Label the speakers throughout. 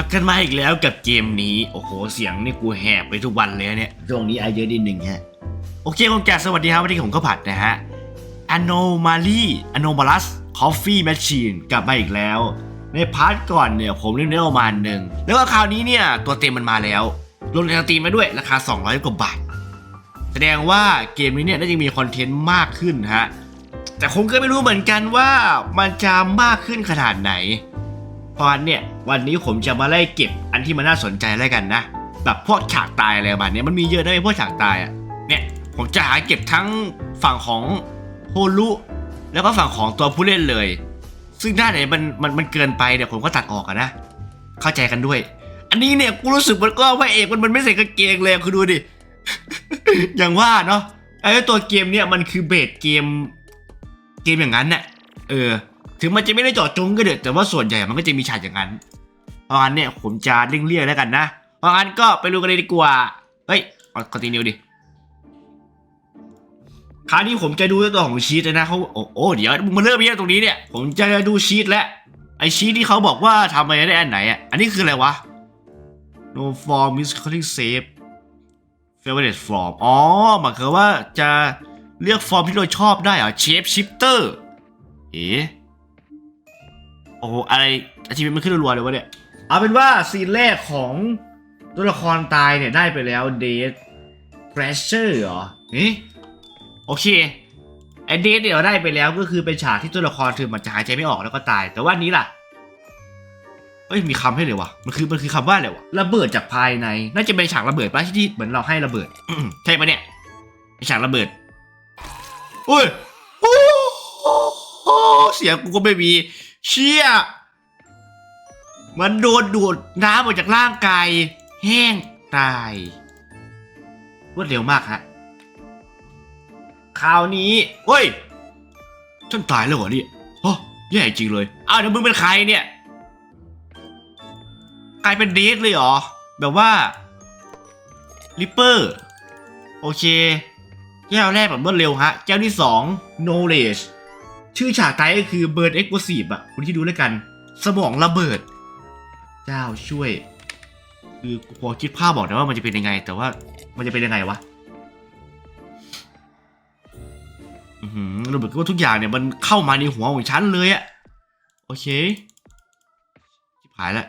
Speaker 1: กลับกันมาอีกแล้วกับเกมนี้ โอ้โห เสียงนี่กูแหบไปทุกวันเลยเนี่ย ช่วงนี้ไอเยอะนิดนึงฮะ โอเคคุณแกสวัสดีครับวันนี้ผมก็ผัดนะฮะ Anomaly Anomalous Coffee Machine กลับมาอีกแล้ว ในพาร์ทก่อนเนี่ยผมเล่นได้ประมาณหนึ่ง แล้วก็คราวนี้เนี่ยตัวเต็มมันมาแล้วลงในสตรีมมาด้วยราคา 200 กว่าบาท แสดงว่าเกมนี้เนี่ยน่าจะมีคอนเทนต์มากขึ้นฮะ แต่ผมก็ไม่รู้เหมือนกันว่ามันจะมากขึ้นขนาดไหน เพราะนั้นเนี่ย วันนี้ผมจะมาไล่เก็บอันที่มันน่าสนใจแล้วกันนะ แบบพวกฉากตายอะไรประมาณเนี้มันมีเยอะนะไอ้พวกฉากตายอะเนี่ยผมจะหาเก็บทั้งฝั่งของโฮลุแล้วก็ฝั่งของตัวผู้เล่นเลย ซึ่งด้าไหนมันมันมันเกินไปเนี่ยผมก็ตัดออกอะนะ เข้าใจกันด้วย อันนี้เนี่ยกูรู้สึกมันก็ว่าเอกมันมันไม่ใส่กางเกงเลยคุณดูดิ อย่างว่าเนาะไอ้ตัวเกมเนี่ยมันคือเบสเกม เกมอย่างนั้นน่ะเออ ถึงมันจะไม่ได้เจาะจงก็เถอะแต่ว่าส่วนใหญ่มันก็จะมีฉากอย่างนั้น เพราะงั้นเนี่ยผมจะเลี่ยงๆแล้วกันนะ เพราะงั้นก็ไปดูกันเลยดีกว่า เฮ้ยเอาคอนติเนียดิ คราวนี้ผมจะดูตัวของชีตนะเขาโอ้โอ้เดี๋ยวมึงมาเริ่มเยอะตรงนี้เนี่ย ผมจะดูชีตแล้วไอชีตที่เขาบอกว่าทำอะไรได้อันไหนอะ อันนี้คืออะไรวะ no form is calling save favorite form อ๋อหมายความว่าจะเลือกฟอร์มที่เราชอบได้เหรอ shape shifter เอ๋ โอ้โหอะไรอาชีพมันขึ้นรัวๆเลยวะเนี่ย เอาเป็นว่าซีนแรกของตัวละครตายเนี่ยได้ไปแล้ว Death Pressure เหรอเอ๊ะโอเคไอเดทเนี่ยเราได้ไปแล้วก็คือเป็นฉากที่ตัวละครเธอมันจะหายใจไม่ออกแล้วก็ตาย แต่ว่าอันนี้ล่ะเอ้ยมีคำให้เลยวะมันคือมันคือคำว่าอะไรวะระเบิดจากภายใน น่าจะเป็นฉากระเบิดป่ะที่ที่เหมือนเราให้ระเบิดใช่ปะเนี่ยไอฉากระเบิดโอ้ยโอ้โหเสียงกูก็ไม่มี เชี่ยมันโดนดูดน้ำออกจากร่างกาย แห้งตายรวดเร็วมากฮะคราวนี้เฮ้ยฉันตายแล้วเหรอเนี่ยโอ้แย่จริงเลยอ้าวเดี๋ยวมึงเป็นใครเนี่ยกลายเป็นเดทเลยเหรอ แบบว่าริปเปอร์โอเค แก้วแรกแบบรวดเร็วฮะ แก้วที่สอง knowledge ชื่อฉากตายก็คือ burn explosive อะคุณที่ดูด้วกัน สมองระเบิด เจ้าช่วย คือพอคิดภาพบอกนะว่ามันจะเป็นยังไง แต่ว่ามันจะเป็นยังไงวะอือระเบิดก็ว่าทุกอย่างเนี่ยมันเข้ามาในหัวของฉันเลยอะโอเคชิบหายแล้ว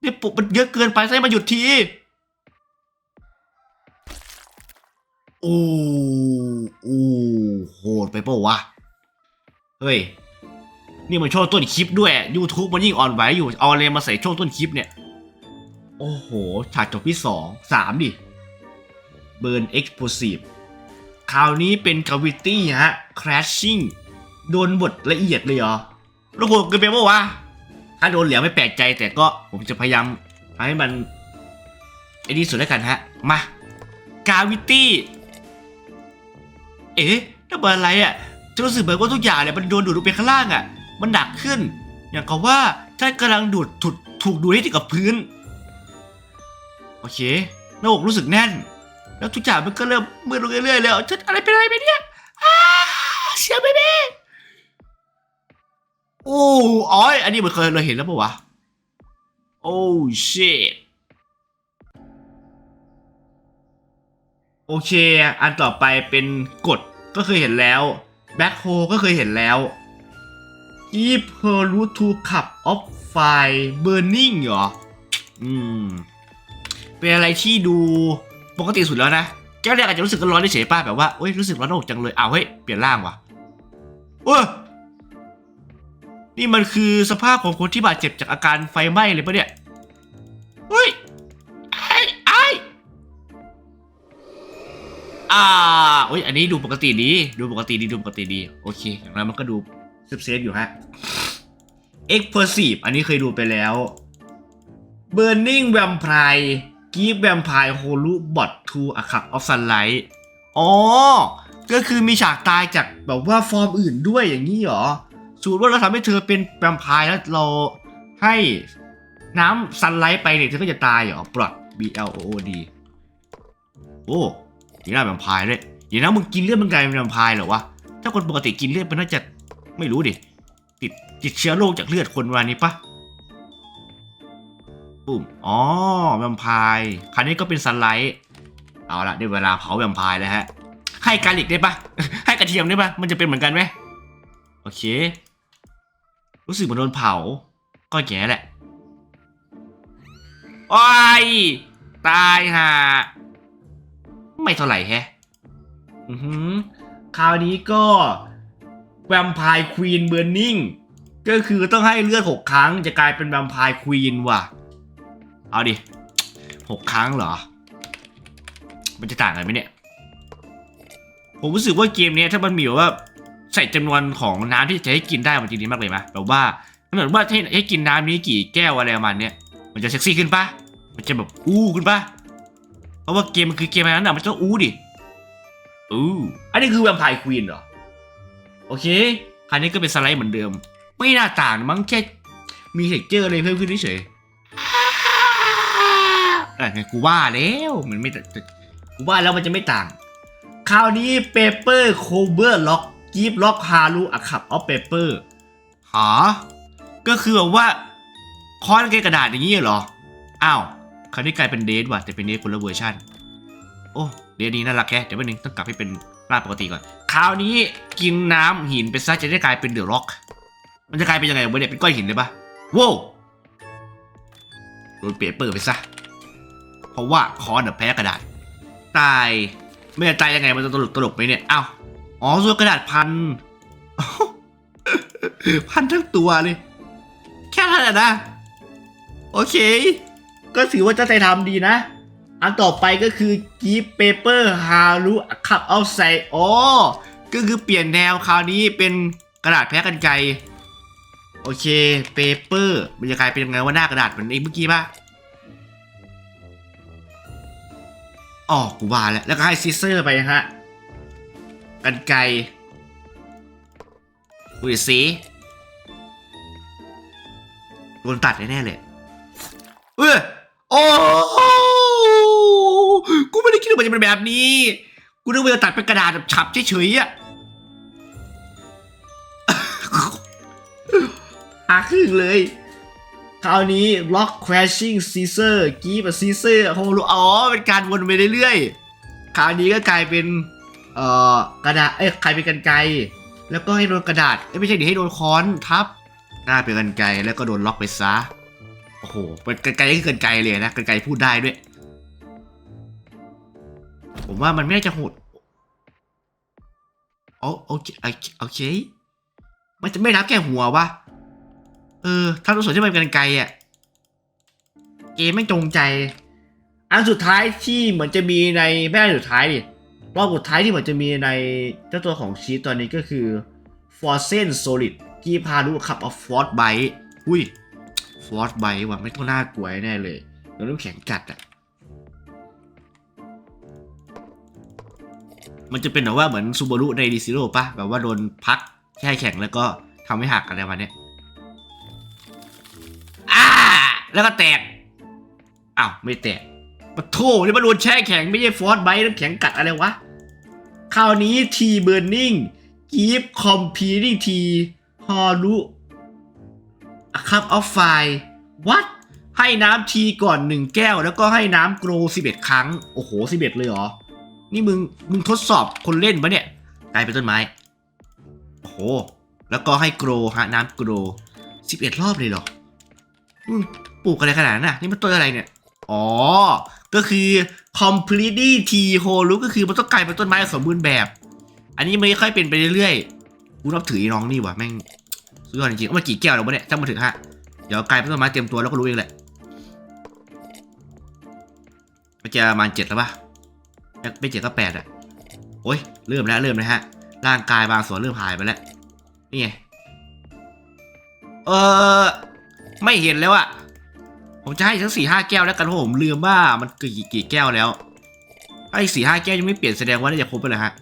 Speaker 1: เนี่ยปุกมันเยอะเกินไปใช่มาหยุดที โอ้โอ้โหดไปเปล่าวะ เฮ้ย นี่มันช่วงต้นคลิปด้วย YouTube มันยิ่งอ่อนไหวอยู่ เอาอะไรมาใส่ช่วงต้นคลิปเนี่ย โอ้โห ฉากจบที่สองสามดิ Burn Explosive คราวนี้เป็น Gravity ฮะ Crashing โดนบทละเอียดเลยเหรอแล้วโหดเกินไปปะวะ ถ้าโดนเหลียวไม่แปลกใจแต่ก็ผมจะพยายามทำให้มันไอ้นี่สุดแล้วกันฮะ มา Gravity เอ๊ะนั่นเป็นอะไรอะ จะรู้สึกเหมือนว่าทุกอย่างเนี่ยมันโดนดูดลงไปข้างล่างอะ มันหนักขึ้น อย่างกับว่าท่านกำลังดูดถูกถูกดูดให้ติดกับพื้น โอเคหน้าอกรู้สึกแน่น แล้วทุกอย่างมันก็เริ่มมืดลงเรื่อยๆแล้วฉันอะไรเป็นอะไรไปเนี่ยเสียงเบเบ้โอ้อ๋อยอันนี้เหมันเคยเราเห็นแล้วปะวะ โอ้ชิตโอเค อันต่อไปเป็นกฎก็เคยเห็นแล้ว แบ็คโฮก็เคยเห็นแล้ว Keep her root to cup of fire burning เหรอ อืม เป็นอะไรที่ดูปกติสุดแล้วนะแก้วแรกอาจจะรู้สึกร้อนเฉยๆป้าแบบว่าเอ้ยรู้สึกร้อนหน้าอกจังเลยเอาเฮ้ย เปลี่ยนร่างว่ะโอ้ยนี่มันคือสภาพของคนที่บาดเจ็บจากอาการไฟไหม้เลยปะเนี่ยเฮ้ยไอ้ไอ้ อ่าโอ้ยอันนี้ดูปกติดี ดูปกติดี ดูปกติดี โอเค อย่างนั้นมันก็ดูเซฟเซฟๆอยู่ฮะ Explosive อันนี้เคยดูไปแล้ว Burning Vampire Give Vampire Holu Bot to a Cup of Sunlight อ๋อ ก็คือมีฉากตายจากแบบว่าฟอร์มอื่นด้วยอย่างนี้เหรอสูตรว่าเราทำให้เธอเป็นแวมไพร์แล้วเราให้น้ำซันไลท์ไปเนี่ยเธอก็จะตายเหรอปลอด B L O O D โอ้ ยหน้าแวมไพร์ด้วยอย่างนั้นมึงกินเลือดมึงกลายเป็นแวมไพร์เหรอวะ ถ้าคนปกติกินเลือดมันน่าจะไม่รู้ดิ ติดติดเชื้อโรคจากเลือดคนวันนี้ปะปุ่มอ๋อแวมไพร์คราวนี้ก็เป็นสไลด์ เอาละได้เวลาเผาแวมไพร์แล้วฮะ ให้กาลิกได้ปะให้กระเทียมได้ปะมันจะเป็นเหมือนกันไหมโอเค รู้สึกเหมือนโดนเผา ก็แย่แหละโอ้ยตายห่า ไม่เท่าไหร่แฮะอือหือคราวนี้ก็แวมไพร์ควีนเบอร์นิงก็คือต้องให้เลือดหกครั้งจะกลายเป็นแวมไพร์ควีนว่ะ เอาดิหกครั้งเหรอ มันจะต่างกันไหมเนี่ย ผมรู้สึกว่าเกมนี้ถ้ามันมีแบบว่าใส่จำนวนของน้ำที่จะให้กินได้มันจะดีมากเลยไหมแบบว่าเหมือนว่าให้ให้กินน้ำนี้กี่แก้วอะไรประมาณเนี้ยมันจะเซ็กซี่ขึ้นปะมันจะแบบอู้ขึ้นปะ ราะว่าเกมมันคือเกมอะไรนั้นอะมันต้องอู้ดิอู้อันนี้คือแวมไพร์ควีนเหรอ โอเคคราวนี้ก็เป็นสไลด์เหมือนเดิม ไม่น่าต่างมั้งแค่มีเท็กเจอร์อะไรเพิ่มขึ้นเฉยๆอะไงกูว่าแล้วมันไม่ต่างกูว่าแล้วมันจะไม่ต่าง คราวนี้เปเปอร์โคเบอร์ล็อกกีฟล็อกฮารูอะขับออฟเปเปอร์หาก็คือแบบว่าค้อนกระดาษอย่างนี้เหรอ อ้าว คราวนี้กลายเป็นเดทว่ะแต่เป็นเดทคนละเวอร์ชันโอ้เดี๋ยวนี้น่ารักแค่เดี๋ยววันนึงต้องกลับให้เป็นร่างปกติก่อนคราวนี้กินน้ำหินไปซะจะได้กลายเป็นเดือะร็อก มันจะกลายเป็นยังไงวะเนี่ยเป็นก้อนหินเลยปะว้าวโดนเปเปอร์ไปซะเพราะว่าคอนน่ะแพ้กระดาษตายไม่จะตายยังไงมันจะตลกตลกไหมเนี่ยอ้าวอ๋อส่วนกระดาษพันพันทั้งตัวเลย แค่นั้นแหละนะ โอเค ก็ถือว่าเจ้าใจทำดีนะ อันต่อไปก็คือกีเปเปอร์ฮารุขับเอาใส่อ๋อก็คือเปลี่ยนแนวคราวนี้เป็นกระดาษแพ้กันไกโอเคเปเปอร์มันจะกลายเป็นยังไงว่าหน้ากระดาษเหมือนเองเมื่อกี้ปะอ๋อกูว่าแล้วแล้วก็ให้ซิสเซอร์ไปฮะกันไกรดูดิสิโดนตัดแน่ๆเลย อโอ้กูไม่ได้คิดว่ามันจะเป็นแบบนี้ กูนึกว่าจะตัดเป็นกระดาษแบบฉับเฉยๆอะหาครึ่งเลย คราวนี้ Rock Crashing Caesar กีบ Caesar โฮลูอ๋อ เป็นการวนไปเรื่อยๆ คราวนี้ก็กลายเป็น เอ่อ กระดาษ เอ้ยใครเป็นกันไกแล้วก็ให้โดนกระดาษ เอ้ย ไม่ใช่ดิให้โดนค้อนทับ หน้าเป็นกันไกแล้วก็โดนล็อกไปซะ โอ้โหเป็นกันไกลก็คือกันไกลเลยนะกันไกลพูดได้ด้วย ผมว่ามันไม่น่าจะโหดโอโอเคโอเคโอเคมันจะไม่นับแค่หัววะเออถ้ารู้สึกที่มันเป็นกันไกลอะเกมไม่จงใจ อันสุดท้ายที่เหมือนจะมีในไม่สุดท้ายดิรอบสุดท้ายที่เหมือนจะมีในเจ้าตัวของชีตตอนนี้ก็คือ f o r c e n Solid กีพารุขับออฟฟอร์ดไบอุ้ย ฟอสไบว่ะไม่ต้องน่ากลัวแน่เลยแล้วน้ำแข็งกัดอะมันจะเป็นแบบว่าเหมือนซูบารุในดีซิโร่ปะแบบว่าโดนพักแค่แข็งแล้วก็ทำให้หักอะไรมาเนี้ยอ้าแล้วก็แตกอ้าวไม่แตกปะโถนี่มันโดนแช่แข็งไม่ใช่ฟอสไบน้ำแข็งกัดอะไรวะคราวนี้ทีเบ r ร์นิ่งกีฟคอมพีนิ่งทีฮอรุ คัพออฟไฟวัดให้น้ำทีก่อนหนึ่งแก้ว แล้วก็ให้น้ำโกรสิบเอ็ดครั้ง โอ้โหสิบเอ็ดเลยเหรอ นี่มึง มึงทดสอบคนเล่นปะเนี่ย กลายเป็นต้นไม้ โอ้โห แล้วก็ให้โกรฮะน้ำโกรสิบเอ็ดรอบเลยเหรอมึงปลูกอะไรขนาดนั้นน่ะ นี่มันต้นอะไรเนี่ย อ๋อ ก็คือ completely t h o l ก็คือมันต้องกลายเป็นต้นไม้สมบูรณ์แบบ อันนี้ไม่ค่อยเป็นไปเรื่อยๆ กูนับถือน้องนี่ว่ะแม่ง สุดยอดจริงๆเอามากี่แก้วแล้ววะเนี่ยถ้ามาถึงฮะเดี๋ยวกลายเป็นต้นไม้เตรียมตัวแล้วก็รู้เองแหละมันจะประมาณเจ็ดแล้วปะไม่เจ็ดก็แปดอะโอ้ยเริ่มแล้วเริ่มแล้วฮะ ร่างกายบางส่วนเริ่มหายไปแล้วนี่ไงเออไม่เห็นแล้วอะผมจะให้ทั้งสี่ห้าแก้วแล้วกันเพราะผมลืมว่ามันกี่กี่แก้วแล้วไอ้สี่ห้าแก้วยังไม่เปลี่ยนแสดงว่าน่าจะครบไปเลยฮะ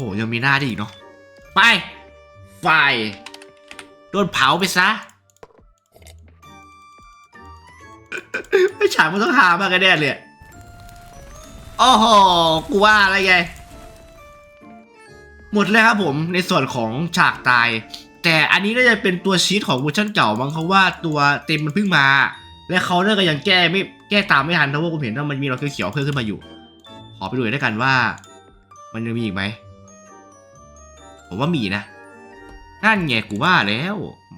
Speaker 1: โอ้ยังมีหน้าได้อีกเนาะไป ไฟ โดนเผาไปซะ ไม่ฉากมันต้องหามากกันแน่เลยโอ้โหกูว่าอะไรไง หมดแล้วครับผมในส่วนของฉากตาย แต่อันนี้น่าจะเป็นตัวชีตของเวอร์ชันเก่ามั้งเขาว่าตัวเต็มมันเพิ่งมา และเขาเนี่ยก็ยังแก้ไม่แก้ตามไม่ทันเพราะว่าผมเห็นว่ามันมีรอยเขียวๆเพิ่มขึ้นมาอยู่ ขอไปดูด้วยกันว่า มันยังมีอีกไหม ผมว่ามีนะ นั่นไงกูว่าแล้ว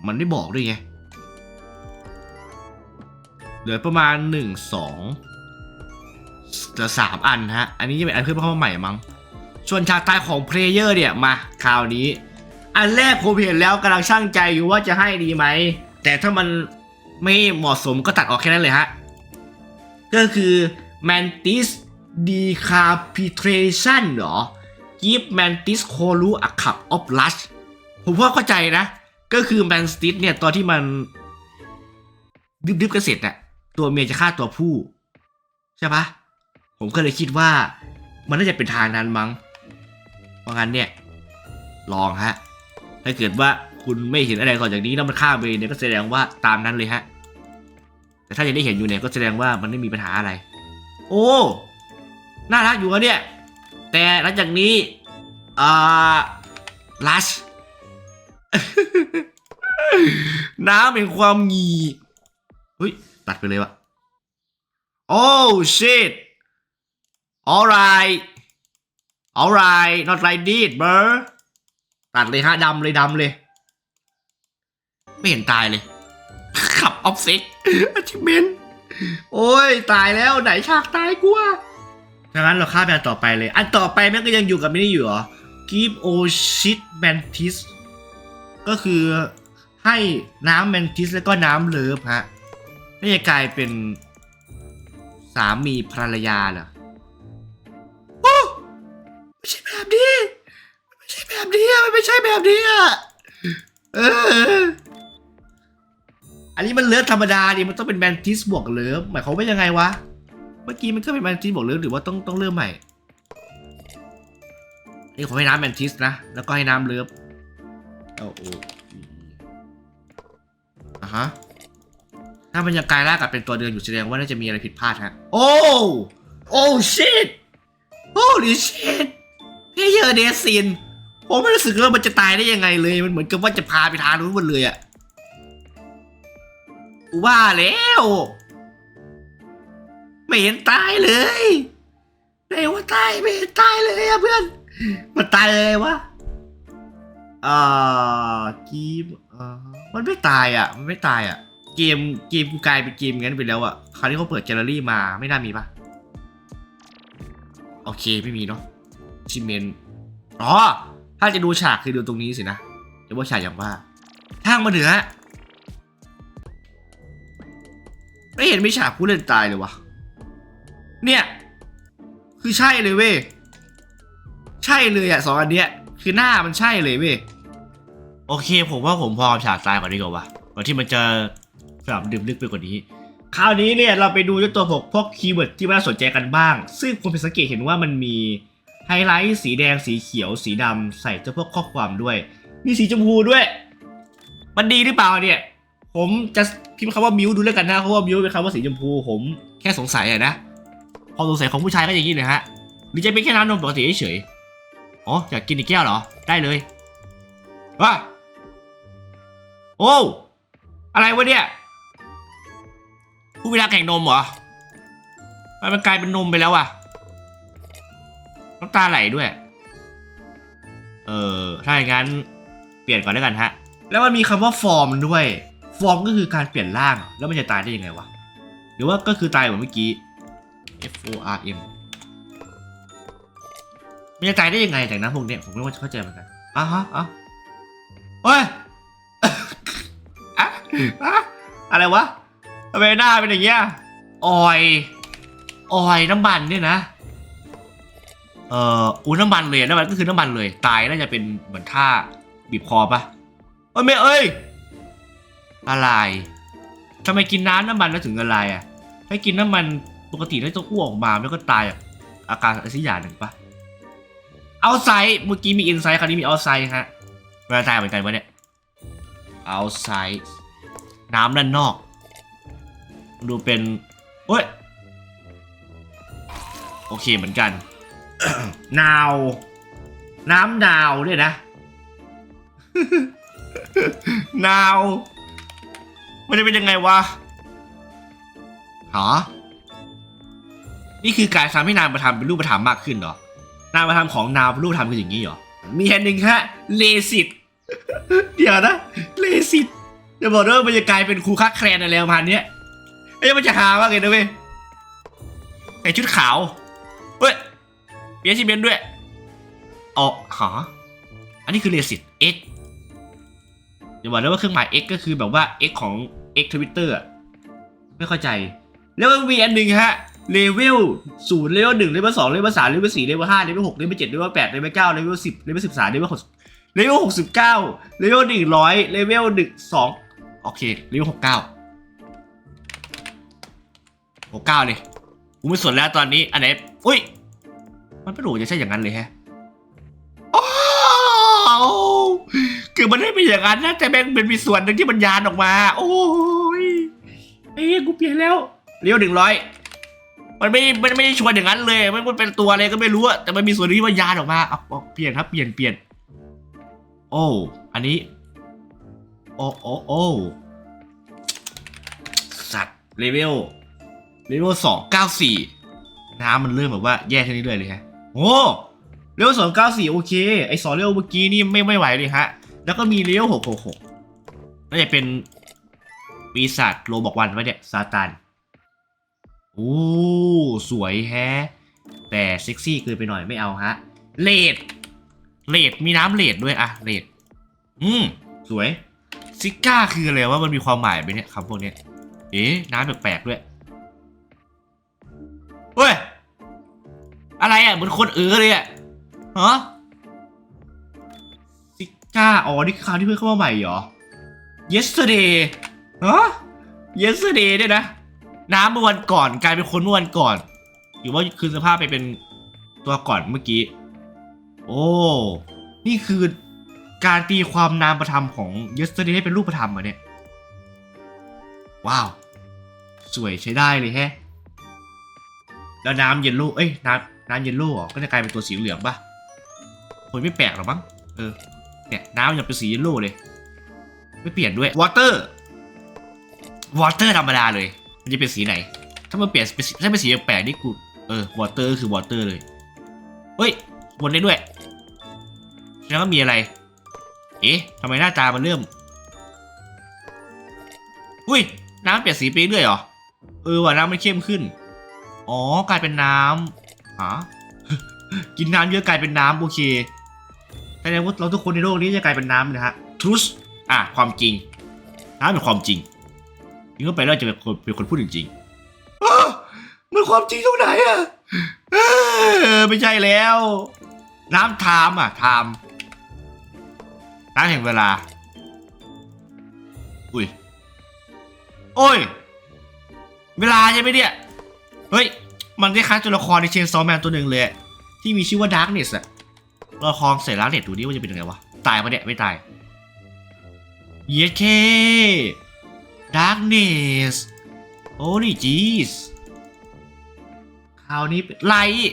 Speaker 1: มันไม่บอกด้วยไง เหลือประมาณหนึ่งสองเหลือสามอันฮะ อันนี้จะเป็นอันเพิ่มเข้ามาใหม่มั้ง ส่วนฉากตายของเพลเยอร์เนี่ยมาคราวนี้ อันแรกผมเห็นแล้วกำลังช่างใจอยู่ว่าจะให้ดีไหม แต่ถ้ามันไม่เหมาะสมก็ตัดออกแค่นั้นเลยฮะ ก็คือ Mantis Decapitation เหรอ Give Mantis c o l u a cup of lush ผมว่าเข้าใจนะ ก็คือ Mantis เนี่ยตอนที่มันดิบๆกันเสร็จน่ะตัวเมียจะฆ่าตัวผู้ ใช่ปะผมก็เลยคิดว่า มันน่าจะเป็นทางนั้นมั้งเพราะงั้นเนี่ย ลองฮะ ถ้าเกิดว่าคุณไม่เห็นอะไรต่อจากนี้แล้วมันข้ามไปเนี่ยก็แสดงว่าตามนั้นเลยฮะ แต่ถ้ายังได้เห็นอยู่เนี่ยก็แสดงว่ามันไม่มีปัญหาอะไร โอ้ น่ารักอยู่อะเนี่ย แต่หลังจากนี้อ่าลัชน้ำเป็นความงีเฮ้ย ตัดไปเลยวะโอ้ shit alright alright not like this bro ตัดเลยฮะดำเลยดำเลย ไม่เห็นตายเลย ขับออฟเซ็กอชิเมนโอ้ย ตายแล้ว ไหนฉากตายกูอะ ดังนั้นเราข้ามไปอันต่อไปเลย อันต่อไปแม่งก็ยังอยู่กับไม่ได้อยู่เหรอ Give o shit mantis ก็คือให้น้ำแมนทิสแล้วก็น้ำเลิฟฮะน่าจะกลายเป็นสามีภรรยาเหรอโอ้ไม่ใช่แบบนี้ไม่ใช่แบบนี้อะมันไม่ใช่แบบนี้อะเอออันนี้มันเลิฟธรรมดาดิมันต้องเป็นแมนทิสบวกเลิฟหมายความว่ายังไงวะ เมื่อกี้มันก็เป็นแมนทิสบวกเลิฟหรือว่าต้องต้องเริ่มใหม่ นี่ผมให้น้ำแมนทิสนะ แล้วก็ให้น้ำเลิฟเอาโออะฮะ ถ้ามันยังกลายร่างกลับเป็นตัวเดิมอยู่แสดงว่าน่าจะมีอะไรผิดพลาดฮะ โอ้ โอ้ shit holy shit เฮ้ยเยอเดซิน ผมไม่รู้สึกว่ามันจะตายได้ยังไงเลย มันเหมือนกับว่าจะพาไปทางนู้นหมดเลยอะว่าแล้ว ไม่เห็นตายเลยไหนว่าตายไม่เห็นตายเลยอะเพื่อนมันตายเลยวะอ่ากีมอ่ามันไม่ตายอะ มันไม่ตายอะ เกมเกมกูกลายเป็นเกมงั้นไปแล้วอะคราวนี้เขาเปิดแกลเลอรี่มาไม่น่ามีปะโอเคไม่มีเนาะชิเมนอ๋อถ้าจะดูฉากคือดูตรงนี้สินะเดี๋ยวว่าฉากอย่างว่าทางมาเหนือไม่เห็นมีฉากผู้เล่นตายเลยวะ เนี่ย คือใช่เลยเว้ยใช่เลยอะสองอันเนี้ย คือหน้ามันใช่เลยเว้ยโอเค ผมว่าผมพอฉากตายก่อนดีกว่าวะก่อนที่มันจะแบบดื่มลึกไปกว่านี้ คราวนี้เนี่ยเราไปดูด้วยตัวพวกพวกคีย์เวิร์ดที่น่าสนใจกันบ้าง ซึ่งคุณไปสังเกตเห็นว่ามันมีไฮไลท์สีแดงสีเขียว สีดำใส่เจ้าพวกข้อความด้วย มีสีชมพูด้วย มันดีหรือเปล่าเนี่ย ผมจะพิมพ์คำว่ามิวดูแล้วกันนะเพราะว่ามิวเป็นคำว่าสีชมพู ผมแค่สงสัยอะนะ ความสงสัยของผู้ชายก็อย่างนี้เลยฮะหรือจะเป็นแค่น้ำนมปกติเฉยอ๋ออยากกินอีกแก้วเหรอ ได้เลยว้าโอ้อะไรวะเนี่ยผู้พิทักษ์แห่งนมเหรอทำไมมันกลายเป็นนมไปแล้วอะน้ำตาไหลด้วย เออถ้าอย่างนั้นเปลี่ยนก่อนแล้วกันฮะ แล้วมันมีคำว่าฟอร์มด้วย ฟอร์มก็คือการเปลี่ยนร่าง แล้วมันจะตายได้ยังไงวะ หรือว่าก็คือตายเหมือนเมื่อกี้ F O R M มันจะตายได้ยังไงจากนั้นพวกเนี้ยผมไม่ว่าจะเข้าใจเหมือนกันอะฮะอะเฮ้ยอะอะอะไรวะทำไมหน้าเป็นอย่างเงี้ยออยออยน้ำมันเนี่ยนะเอ่ออู้น้ำมันเลยน้ำมันก็คือน้ำมันเลย ตายน่าจะเป็นเหมือนท่าบีบคอปะเอ้ยไม่เอ้ยอะไรทำไมกินน้ำน้ำมันแล้วถึงอะไรอะถ้ากินน้ำมัน ปกติน่าจะอ้วกออกมาแล้วก็ตายจากอาการอะไรสักอย่างหนึ่งปะเอาไซด์เมื่อกี้มีอินไซด์คราวนี้มีเอาไซด์ฮะเวลาตายเหมือนกันวะเนี่ย outside น้ำด้านนอก ดูเป็นเฮ้ยโอเคเหมือนกันนาว น้ำดาวด้วยนะนาว มันจะเป็นยังไงวะหรอ นี่คือการทำให้นามประธรรมเป็นรูปธรรมมากขึ้นเหรอนามประธรรมของนาวเป็นรูปธรรมคืออย่างนี้เหรอมีอันหนึ่งฮะเลสิตเดี๋ยวนะเลสิตจะบอกด้วยว่ามันจะกลายเป็นครูคักแคลนอะไรประมาณนี้ไอ้มันจะหามากเลยนะเว้ยใส่ชุดขาวเฮ้ยเปียชิเบนด้วยอ๋อหาอันนี้คือเลสิต X อย่าบอกนะว่าเครื่องหมาย X ก็คือแบบว่า X ของ X Twitter อะไม่เข้าใจ แล้วมันมีอันหนึ่งฮะ เลเวลศูนย์เลเวลหนึ่งเลเวลสองเลเวลสามเลเวลสี่เลเวลห้าเลเวลหกเลเวลเจ็ดเลเวลแปดเลเวลเก้าเลเวลสิบเลเวลสิบสามเลเวลหกเลเวลหกสิบเก้าเลเวลหนึ่งร้อยเลเวลหนึ่งสองโอเคเลเวลหกเก้าหกเก้าเลยกูไม่สนแล้วตอนนี้อันไหนอุ้ย มันไม่รู้จะใช่อย่างนั้นเลยแฮะโอ้คือมันไม่เป็นอย่างนั้นนะแต่แม่งเป็นมีส่วนหนึ่งที่มันยานออกมา โอ้ยเอ้ยกูเปลี่ยนแล้วเลี้ยวหนึ่งร้อย มันไม่ มันไม่ได้ชวนอย่างนั้นเลย มันเป็นตัวอะไรก็ไม่รู้อะแต่มันมีส่วนที่มันยานออกมาเอาเปลี่ยนครับ เปลี่ยน เปลี่ยน โอ้ อันนี้ โอ้โอ้โอ้สัตว์เลเวล เลเวลสองเก้าสี่น้ำมันเริ่มแบบว่าแย่ขึ้นเรื่อยๆเลยฮะ โอ้เลเวลสองเก้าสี่โอเค ไอสองเลเวลเมื่อกี้นี่ไม่ไม่ไหวเลยฮะ แล้วก็มีเลเวลหกหกหกน่าจะเป็นปีศาจโลบอกวันวะเนี่ยซาตาน โอ้สวยแฮะ แต่เซ็กซี่เกินไปหน่อยไม่เอาฮะเลดเลดมีน้ำเลดด้วยอะเลดอืมสวยซิก้าคืออะไรว่ามันมีความหมายไหมเนี่ยคำพวกนี้เอ๊ะน้ำแปลกๆด้วยเฮ้ยอะไรอะเหมือนคนเออเลยอะฮะซิก้าอ๋อนี่คือคำที่เพิ่งเข้ามาใหม่เหรอ yesterday ฮะ yesterday เนี่ยนะ น้ำเมื่อวันก่อนกลายเป็นคนเมื่อวันก่อน หรือว่าคืนสภาพไปเป็นตัวก่อนเมื่อกี้ โอ้ นี่คือการตีความนามประธรรมของ yesterday ให้เป็นรูปธรรมเหรอเนี่ย ว้าว สวยใช้ได้เลยแฮะ แล้วน้ำเยลโล่เอ้ยน้ำน้ำเยลโล่เหรอก็จะกลายเป็นตัวสีเหลืองปะคนไม่แปลกหรอกมั้ง เออ เนี่ยน้ำจะเป็นสีเยลโล่เลย ไม่เปลี่ยนด้วยวอเตอร์วอเตอร์ธรรมดาเลย มันจะเป็นสีไหน ถ้ามันเปลี่ยนเป็นสีถ้าเป็นสีแปลกนี่กูเออวอเตอร์คือวอเตอร์เลย เฮ้ยวนได้ด้วยแล้วก็มีอะไร เอ๊ะทำไมหน้าตามันเริ่ม อุ้ย น้ำเปลี่ยนสีไปเรื่อยเหรอ เออว่ะน้ำมันเข้มขึ้น อ๋อ กลายเป็นน้ำฮะกินน้ำเยอะกลายเป็นน้ำโอเคแสดงว่าเราทุกคนในโลกนี้จะกลายเป็นน้ำนะฮะ truth อะ ความจริง น้ำเป็นความจริง กินเข้าไปแล้วจะเป็นคนเป็นคนพูดจริงๆอ้อมันความจริงตรงไหนอะเออไม่ใช่แล้ว น้ำไทม์อะไทม์น้ำแห่งเวลา อุ้ย โอ้ย เวลาใช่ไหมเนี่ย เฮ้ย มันคล้ายๆตัวละครในเชนซอแมนตัวหนึ่งเลยอะที่มีชื่อว่าดาร์กเนสอะตัวละครใส่ร้านเน็ตดูดิว่าจะเป็นยังไงวะ ตายปะเนี่ย ไม่ตาย เยเค ดาร์กเนสโอ้นี่จีสคราวนี้เป็นไลท์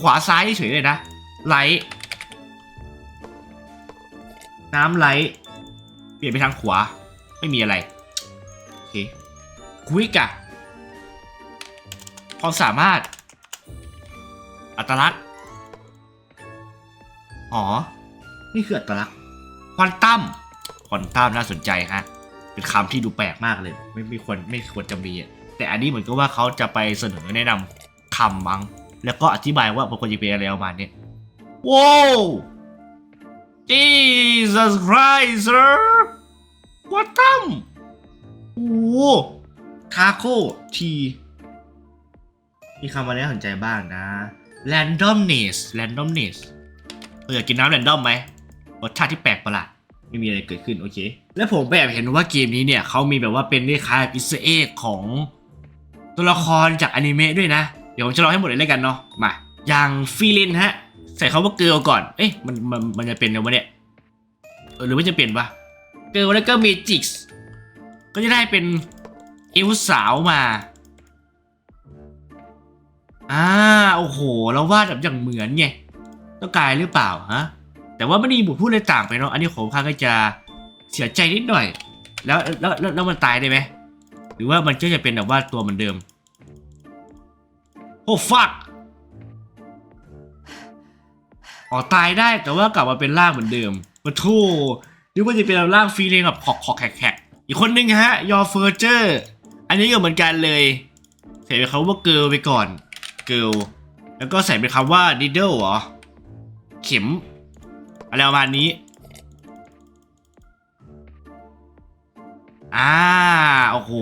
Speaker 1: ขวาซ้ายเฉยเลยนะ ไลท์น้ำไลท์เปลี่ยนไปทางขวา ไม่มีอะไร โอเคควิกอะความสามารถ อัตลักษณ์ อ๋อ นี่คืออัตลักษณ์ควอนตัมควอนตัมน่าสนใจฮะ เป็นคำที่ดูแปลกมากเลย ไม่ไม่ควรไม่ควรจะมีแต่อันนี้เหมือนกับว่าเขาจะไปเสนอแนะนำคำมั้งแล้วก็อธิบายว่ามันควรจะเป็นอะไรประมาณเนี้ยว้าว Jesus Christ sir ควอนตัมโอ้คาโคทีมีคำอะไรน่าสนใจบ้างนะ randomness randomness เอออยากกินน้ำ random ไหมรสชาติที่แปลกประหลาด ไม่มีอะไรเกิดขึ้นโอเค แล้วผมแบบเห็นว่าเกมนี้เนี่ยเขามีแบบว่าเป็นคล้ายอิสเอกของตัวละครจากอนิเมะด้วยนะ เดี๋ยวผมจะลองให้หมดเลยแล้วกันเนาะมาอย่างฟีลินฮะ ใส่คาว่าเกิร์ลก่อน เอ๊ะมันมันมันจะเป็นยังไงเนี่ยเออหรือว่าจะเป็นปะเกิร์ลแล้วก็เมจิกส์ก็จะได้เป็นเอลสาวมาอ่าโอ้โหเราวาดแบบอย่างเหมือนไงต้องกายหรือเปล่าฮะ แต่ว่าไม่ได้มีบทพูดอะไรต่างไปเนาะอันนี้ผมค่อนข้างก็จะเสียใจนิดหน่อย แล้วแล้วแล้วแล้วมันตายได้ไหมหรือว่ามันก็จะเป็นแบบว่าตัวเหมือนเดิมโอ้ฟักอ๋อตายได้แต่ว่ากลับมาเป็นร่างเหมือนเดิมปะโทหรือว่าจะเป็นร่างฟรีเลงแบบขอกขอกแขกแขกอีกคนนึงฮะยอเฟอร์เจอร์ อันนี้ก็เหมือนกันเลยใส่เป็นคำว่าเกิลไปก่อนเกิลแล้วก็ใส่เป็นคำว่า needle เหรอ เข็ม อะไรประมาณนี้ อ่า โอ้โห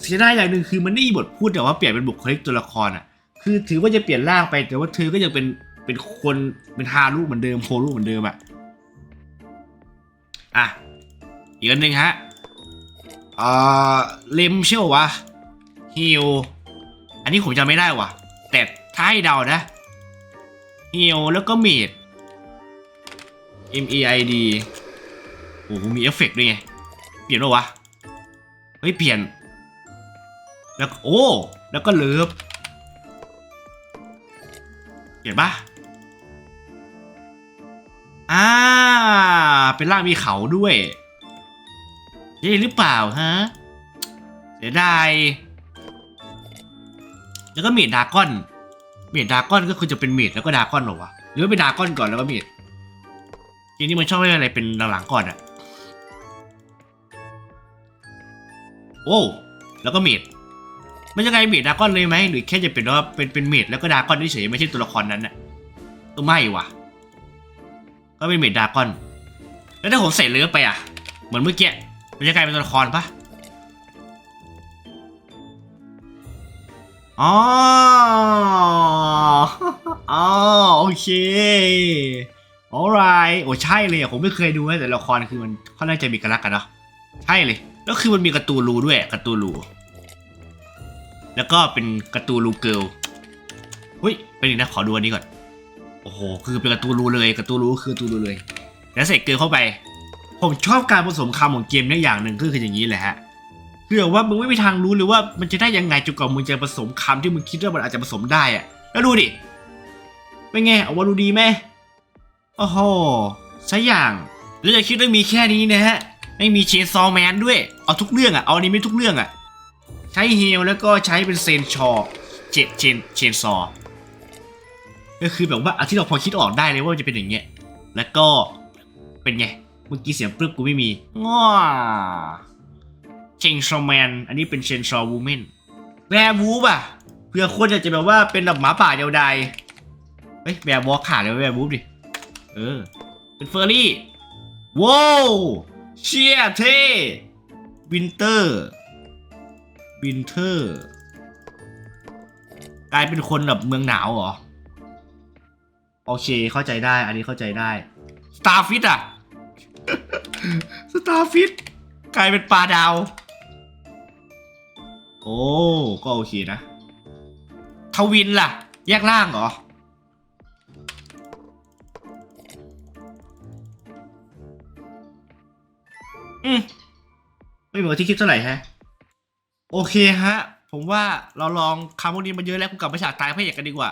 Speaker 1: เสียดายอย่างหนึ่งคือมันไม่บทพูดแต่ว่าเปลี่ยนเป็นบุคลิกตัวละครอะ คือถือว่าจะเปลี่ยนร่างไป แต่ว่าเธอก็ยังเป็น เป็นคน เป็นฮารุเหมือนเดิมโครุเหมือนเดิมอะ อะ อีกอันหนึ่งฮะเอ่อเลมเชื่อวะฮิวอันนี้ผมจำไม่ได้ว่ะ แต่ถ้าให้เดานะฮิวแล้วก็เมด M E I D โอ้โหมีเอฟเฟกต์ด้วยไง เปลี่ยนปะวะ เฮ้ย เปลี่ยน แล้วก็โอ้ แล้วก็เลิฟเปลี่ยนปะอ่า เป็นร่างมีเขาด้วยเย่หรือเปล่าฮะ เสียดาย แล้วก็เมดดากอน เมดดากอนก็คือจะเป็นเมดแล้วก็ดากอนเหรอวะ หรือว่าเป็นดากอนก่อนแล้วก็เมด ทีนี้มันชอบให้อะไรเป็นหลังๆก่อนอะโอ้แล้วก็เมดมันจะไงเมดดาก้อนเลยไหมหรือแค่จะเป็นว่าเป็นเป็นเมดแล้วก็ดาก้อนเฉยไม่ใช่ตัวละครนั้นน่ะก็ไม่ว่ะ ก็เป็นเมดดาก้อน แล้วถ้าผมใส่เลือไปอะเหมือนเมื่อกี้มันจะกลายเป็นตัวละครปะอ๋อ อ๋อ โอเค alright โอ้ใช่เลยอะผมไม่เคยดูนะแต่ละครคือมันค่อนข้างจะมีกระลักกันเนาะใช่เลยแล้วคือมันมีกร์ตูรูด้วยกร์ตูรูแล้วก็เป็นกร์ตูรูเกิลเฮ้ยเป็นอีกนะขอดูอันนี้ก่อนโอ้โหคือเป็นกร์ตูรูเลยกร์ตูรูคือตูรูเลย แล้วใส่เกิลเข้าไป ผมชอบการผสมคำของเกมเนี่ยอย่างหนึ่งก็คืออย่างนี้แหละฮะคือแบบว่ามึงไม่มีทางรู้เลยว่ามันจะได้ยังไงจนกว่ามึงจะผสมคำที่มึงคิดว่ามันอาจจะผสมได้อะแล้วดูดิเป็นไงเอาว่าดูดีไหม โอ้โหซะอย่างแล้วจะคิดว่ามีแค่นี้นะฮะไม่มีเชนซอแมนด้วย เอาทุกเรื่องอะเอานี้ไม่ทุกเรื่องอะใช้เฮลแล้วก็ใช้เป็นเซนชอเจเชนเชนซอ ก็คือแบบว่าอันที่เราพอคิดออกได้เลยว่าจะเป็นอย่างเงี้ย แล้วก็เป็นไง เมื่อกี้เสียงปรึกกูไม่มีง้อเชนซอแมน อันนี้เป็นเชนซอวูแมนแวร์วูฟอะเพื่อคนอยากจะแบบว่าเป็นแบบหมาป่าเดียวดายเฮ้ยแวร์วอลขาดเลยแวร์วูฟดิ เออ เป็นเฟอร์รี่ว้าวเชียเท่วินเตอร์วินเทอร์กลายเป็นคนแบบเมืองหนาวเหรอ โอเคเข้าใจได้ อันนี้เข้าใจได้สตาร์ฟิตอะสตาร์ฟิตกลายเป็นปลาดาว โอ้ ก็โอเคนะ ทวินล่ะ แยกล่างเหรอ อืมไม่เหมือนที่คิดเท่าไหร่ฮะ โอเคฮะ ผมว่าเราลองคำพวกนี้มาเยอะแล้วกูกลับมาฉากตายพระเอกกันดีกว่า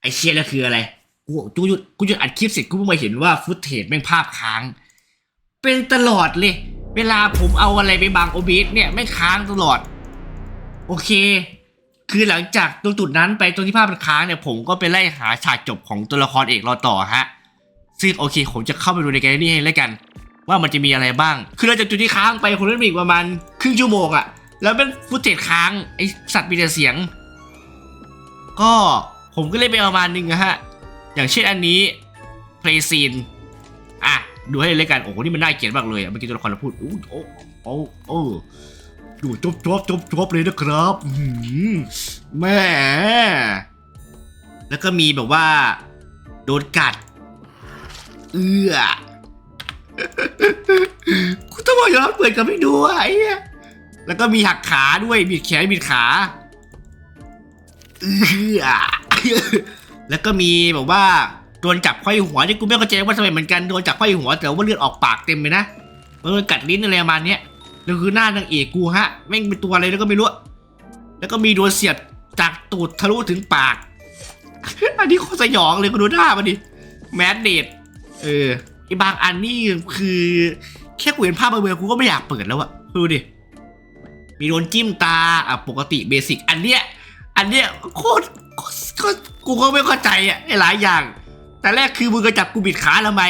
Speaker 1: ไอเชียแล้วคืออะไร กูกูหยุดกูหยุดอัดคลิปเสร็จกูเพิ่งมาเห็นว่าฟุตเทจแม่งภาพค้าง เป็นตลอดเลย เวลาผมเอาอะไรไปบังโอบีสเนี่ยไม่งค้างตลอด โอเค คือหลังจากตรงจุดนั้นไปตรงที่ภาพมันค้างเนี่ยผมก็ไปไล่หาฉากจบของตัวละครเอกรอต่อฮะ ซึ่งโอเค ผมจะเข้าไปดูในแกลเลอรี่ให้แล้วกัน ว่ามันจะมีอะไรบ้าง คือเราจากจุดที่ค้างไปคนเล่นอีกประมาณครึ่งชั่วโมงอะแล้วเป็นฟุตเทจค้างไอสัตว์มีแต่เสียง ก็ผมก็เล่นไปประมาณนึงอะฮะ อย่างเช่นอันนี้ play scene อะดูให้เลยกันโอ้โหนี่มันน่าเกลียดมากเลยอะเมื่อกี้ตัวละครเราพูดอู้โอ้โอ้โอ้ดูจบจบจบจบเลยนะครับหือแม่แล้วก็มีแบบว่า โดนกัด เอื้อ กูต้องบอกยอนเปิดกับไม่ดูไอ้เนี่ยแล้วก็มีหักขาด้วยบิดแขนบิดขาเออแล้วก็มีแบบว่าโดนจับไข้หัวที่กูไม่เข้าใจว่าทำไมเหมือนกันโดนจับไข้หัวแต่ว่าเลือดออกปากเต็มเลยนะมันกัดลิ้นอะไรประมาณเนี้ยแล้วคือหน้านางเอกกูฮะแม่งเป็นตัวอะไรแล้วก็ไม่รู้แล้วก็มีโดนเสียบจากตูดทะลุถึงปาก อันนี้โคตรสยองเลยกูดูหน้ามันดิแมดเดดเออ ไอบางอันนี่คือแค่กูเห็นภาพเบื่อๆกูก็ไม่อยากเปิดแล้วอะดูดิ มีโดนจิ้มตาอะปกติเบสิก อันเนี้ย อันเนี้ยโคตรโคตรกูก็ไม่เข้าใจอะไอ้หลายอย่าง แต่แรกคือมึงก็จับกูบิดขาทำไม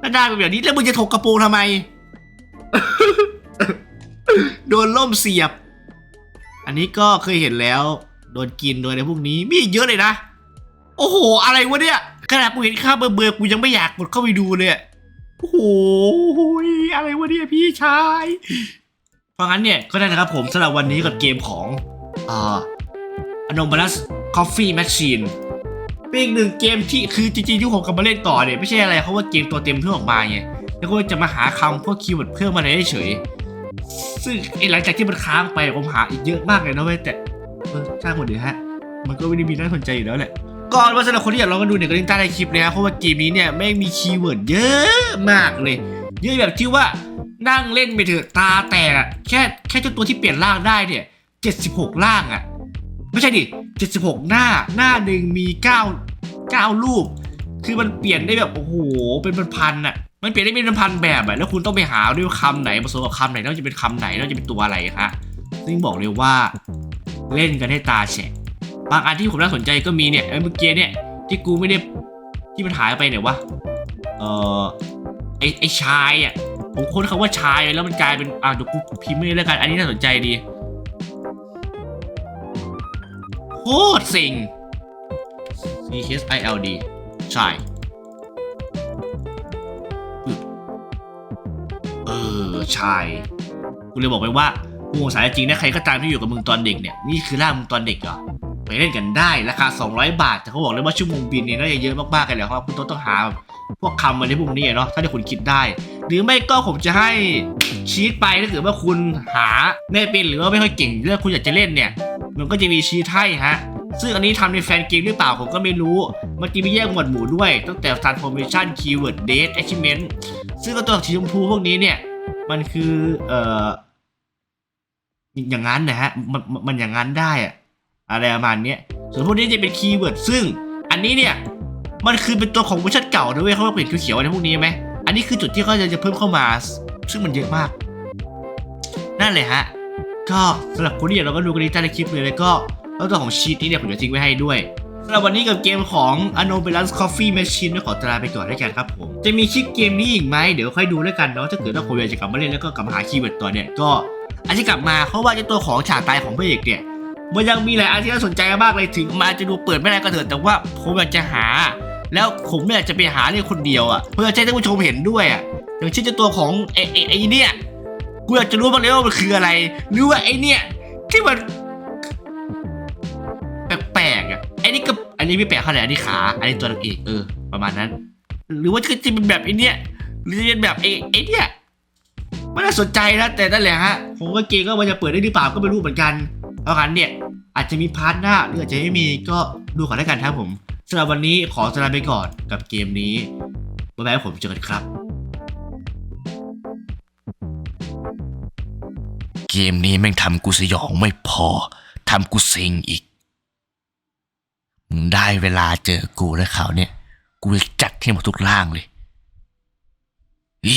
Speaker 1: แล้วได้เป็นแบบนี้แล้วมึงจะถกกระโปรงทำไม โดนล่มเสียบ อันนี้ก็เคยเห็นแล้ว โดนกินโดนอะไรพวกนี้มีเยอะเลยนะ โอ้โห อะไรวะเนี่ยขนาดกูเห็นค่าเบอร์เบอร์กูยังไม่อยากกดเข้าไปดูเลยอะ โอ้โหอะไรวะเนี่ยพี่ชายเพราะงั้นเนี่ยก็ได้นะครับผมสำหรับวันนี้กับเกมของอ่อ Anomalous Coffee Machine เป็นอีกหนึ่งเกมที่คือจริงๆที่ผมกำลังเล่นต่อเนี่ยไม่ใช่อะไรเพราะว่าเกมตัวเต็มเพิ่งออกมาไงแล้วก็จะมาหาคำพวกคีย์เวิร์ดเพิ่มมาในเฉยซึ่งไอ้หลังจากที่มันค้างไปผมหาอีกเยอะมากเลยนะเว้ยแต่ช่างหมดเดี๋ยวฮะ มันก็ไม่ได้มีน่าสนใจอยู่แล้วแหละ ก่อนว่าสำหรับคนที่อยากลองกันดูเนี่ยก็ลิงก์ใต้ในคลิปเลยนะเพราะว่าเกมนี้เนี่ยแม่งมีคีย์เวิร์ดเยอะมากเลย เยอะแบบที่ว่านั่งเล่นไปเถอะตาแตกอะแค่แค่เจ้าตัวที่เปลี่ยนร่างได้เนี่ย76 ร่างอะไม่ใช่ดิ76 หน้าหน้าหนึ่งมี9 9รูป คือมันเปลี่ยนได้แบบโอ้โหเป็นพันๆอะมันเปลี่ยนได้เป็นพันแบบอะแล้วคุณต้องไปหาด้วยคำไหนผสมกับคำไหนแล้วจะเป็นคำไหนแล้วจะเป็นตัวอะไรฮะซึ่งบอกเลยว่าเล่นกันให้ตาแฉะ บางอันที่ผมน่าสนใจก็มีเนี่ยไอ้เมื่อกี้เนี่ยที่กูไม่ได้ที่มันหายไปเนี่ยวะเออไอไอชายอะผมค้นคำว่าชายแล้วมันกลายเป็นอ่าเดี๋ยวกูพิมพ์ไม่แล้วกันอันนี้น่าสนใจดีโคตรสิ่ง C H I L D ชายเออชายกูเลยบอกไปว่ากูสงสัยจริงนะใครก็ตามที่อยู่กับมึงตอนเด็กเนี่ยนี่คือร่างมึงตอนเด็กเหรอ ไปเล่นกันได้ราคา 200 บาท แต่เขาบอกเลยว่าชั่วโมงบินเนี่ยน่าจะเยอะมากๆกันแล้วเพราะว่าคุณต้องต้องหาพวกคำอะไรพวกนี้เนาะถ้าที่คุณคิดได้ หรือไม่ก็ผมจะให้ชีตไปถ้าเกิดว่าคุณหาไม่เป็นหรือว่าไม่ค่อยเก่งเรื่องคุณอยากจะเล่นเนี่ย มันก็จะมีชีตให้ฮะซึ่งอันนี้ทำในแฟนเกมหรือเปล่าผมก็ไม่รู้มันจะมีแยกหมวดหมู่ด้วย ตั้งแต่ transformation keyword date achievement ซึ่งตัวสีชมพูพวกนี้เนี่ยมันคือเอ่ออย่างนั้นนะฮะมันมันอย่างนั้นได้อะ อะไรประมาณนี้ส่วนพวกนี้จะเป็นคีย์เวิร์ดซึ่ง อันนี้เนี่ยมันคือเป็นตัวของเวอร์ชันเก่าด้วยเขาเปลี่ยนเขียวๆอะไรพวกนี้ไหมอันนี้คือจุดที่เขาจะจะเพิ่มเข้ามา ซึ่งมันเยอะมาก นั่นแหละฮะก็สำหรับคนที่อยากเราก็ดูกันที่ใต้คลิปเลยแล้วก็แล้วตัวของชีตนี้เนี่ยผมจะทิ้งไว้ให้ด้วยสำหรับวันนี้กับเกมของ a n o b a l a n c e Coffee Machine ก็ขอตลาไปก่อนแล้วกันครับผม จะมีคลิปเกมนี้อีกไหมเดี๋ยวค่อยดูแล้วกันเนาะถ้าเกิดว่าผมอยากจะกลับมาเล่นแล้วก็กลับมาหาคีย์เวิร์ดต่อเนี่ยก็อาจจะกลับมาเพราะว่าเจ้าตัวของฉากตายของพระเอกเนี่ย มันยังมีหลายอันที่น่าสนใจมากเลยถึงมาจะดูเปิดไม่ได้ก็เถอะแต่ว่าผมอยากจะหา แล้วผมไม่อยากจะไปหาเรื่องคนเดียวอะเพื่อให้ท่านผู้ชมเห็นด้วยอะอย่างเช่นเจ้าตัวของไอ้ไอ้ไอ้เนี่ยกูอยากจะรู้บ้างเลยว่ามันคืออะไร หรือว่าไอ้เนี่ยที่มันแปลกๆอะไอ้นี่ก็อันนี้ไม่แปลกเท่าไหร่อันนี้ขาอันนี้ตัวนางเอกเออประมาณนั้น หรือว่าจะเป็นแบบไอ้เนี่ยหรือจะเป็นแบบไอ้ไอ้เนี่ยไม่น่าสนใจนะแต่นั่นแหละฮะผมก็เกรงว่ามันจะเปิดได้หรือเปล่าก็ไม่รู้เหมือนกัน เพราะงั้นเนี่ยอาจจะมีพาร์ทหน้าหรืออาจจะไม่มีก็ดูก่อนแล้วกันครับผมสำหรับวันนี้ขอสลาไปก่อนกับเกมนี้บ๊ายบายผมเจอกันครับ
Speaker 2: เกมนี้แม่งทำกูสยองไม่พอทำกูเซ็งอีกมึงได้เวลาเจอกูแล้วเขาเนี่ย กูจะจัดให้หมดทุกร่างเลยอี